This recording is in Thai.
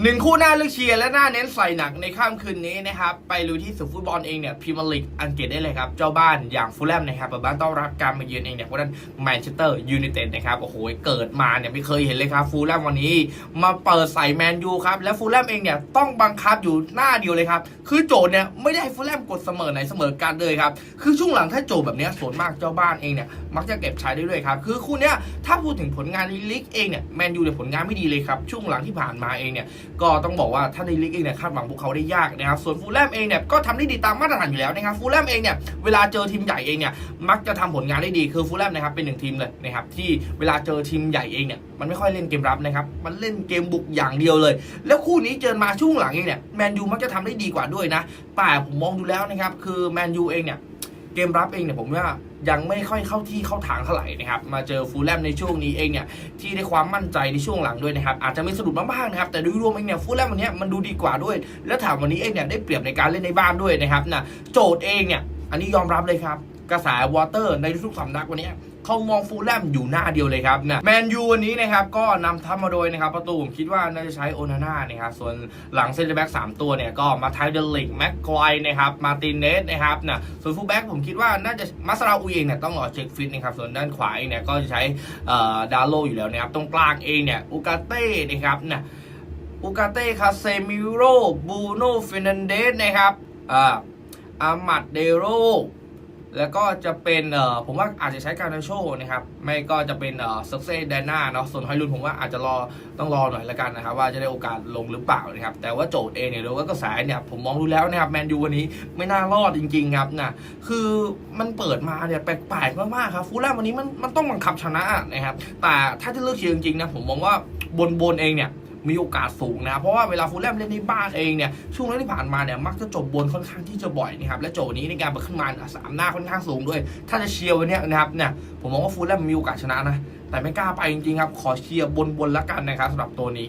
หนึ่งคู่หน้าเลือกเชียร์และหน้าเน้นใส่หนักในค่ำคืนนี้นะครับ ไปลุยที่สุดฟุตบอลเองเนี่ยพรีเมียร์ลีกอังกฤษได้เลยครับ เจ้าบ้านอย่างฟูลแลมนะครับเปิดบ้านต้อนรับการมาเยือนเองเนี่ยเพราะนั้นแมนเชสเตอร์ยูไนเต็ดนะครับโอ้โหเกิดมาเนี่ยไม่เคยเห็นเลยครับฟูลแลมวันนี้ มาเปิดใส่แมนยูครับและฟูลแลมเองเนี่ยต้องบังคับอยู่หน้าเดียวเลยครับคือโจทย์เนี่ยไม่ได้ให้ฟูลแลมกดเสมอไหนเสมอกันเลยครับคือช่วงหลังถ้าโจทย์แบบนี้ส่วนมากเจ้าบ้านเองเนี่ยมักจะเก็บใช้ได้ด้วยครับคือคู่เนี้ยถ้าพูดถึงผลงานในลีกเองเนี่ยแมนยูเนี่ยผลงานไม่ดีเลยครับช่วงหลังที่ผ่านมาเองเนี่ยก็ต้องบอกว่าถ้าในลีกเองเนี่ยคาดหวังพวกเขาได้ยากนะครับส่วนฟูลแลมเองเนี่ยก็ทำได้ดีตามมาตรฐานอยู่แล้วนะครับฟูลแลมเองเนี่ยเวลาเจอทีมใหญ่เองเนี่ยมักจะทำผลงานได้ดีคือฟูลแลมนะครับเป็นหนึ่งทีมเลยนะครับที่เวลาเจอทีมใหญ่เองเนี่ยมันไม่ค่อยเล่นเกมรับนะครับมันเล่นเกมบุกอย่างเดียวเลย แล้วคู่นี้เจอมาช่วงหลังเองเนี่ยแมนยูมักจะทำได้ดีกว่าด้วยนะแต่ผมมองดูแล้วนะครับคือแมนยูเองเนี่ย เกมรับเองเนี่ยผมว่ายังไม่ค่อยเข้าที่เข้าทางเท่าไหร่นะครับ มาเจอฟูลแลมในช่วงนี้เองเนี่ยที่ได้ความมั่นใจในช่วงหลังด้วยนะครับอาจจะไม่สะดุดบ้างนะครับแต่โดยรวมเองเนี่ยฟูลแลมวันนี้มันดูดีกว่าด้วย แล้วถามวันนี้เองเนี่ยได้เปรียบในการเล่นในบ้านด้วยนะครับนะโจทย์เองเนี่ยอันนี้ยอมรับเลยครับกระแสวอเตอร์ในทุกสำนักวันนี้เขามองฟูลแลมอยู่หน้าเดียวเลยครับนะแมนยูวันนี้นะครับก็นำทัพมาโดยนะครับ ประตูผมคิดว่าน่าจะใช้โอนาน่านะครับส่วนหลังเซนเตอร์แบ็กสามตัวเนี่ยก็มาไทเดลิกแม็กควายนะครับมาตินเนสนะครับนะส่วนฟูลแบ็กผมคิดว่าน่าจะมาซาราอุยเองเนี่ยต้องรอเช็คฟิตนะครับส่วนด้านขวาเนี่ยก็จะใช้เอ่อดาโลอยู่แล้วนะครับตรงกลางเองเนี่ยอุกาเต้นะครับนะอูกาเต้คาเซมิโรบูโนเฟนันเดสนะครับอ่าอามัดเดโร แล้วก็จะเป็นเอ่อผมว่าอาจจะใช้การนาโชนะครับไม่ก็จะเป็นเอ่อเซกเซ่แดน่าเนาะส่วนไฮรุนผมว่าอาจจะรอต้องรอหน่อยละกันนะครับว่าจะได้โอกาสลงหรือเปล่านะครับแต่ว่าโจทย์เองเนี่ยหรือว่ากระแสเนี่ยผมมองดูแล้วนะครับแมนยูวันนี้ไม่น่ารอดจริงๆครับนะคือมันเปิดมาเนี่ยแปลกๆมากๆครับฟูลแลมวันนี้มันมันต้องบังคับชนะนะครับแต่ถ้าจะเลือกเชียร์จริงๆนะผมมองว่าบนบนเองเนี่ย มีโอกาสสูงนะเพราะว่าเวลาฟูลแลมเล่นในบ้านเองเนี่ยช่วงแรกที่ผ่านมาเนี่ยมักจะจบบนค่อนข้างที่จะบ่อยนะครับและโจนี้ในการเปิดขึ้นมาสามหน้าค่อนข้างสูงด้วย ถ้าจะเชียร์วันนี้นะครับเนี่ยผมมองว่าฟูลแลมมีโอกาสชนะนะแต่ไม่กล้าไปจริงๆครับขอเชียร์บนๆแล้วกันนะครับสำหรับตัวนี้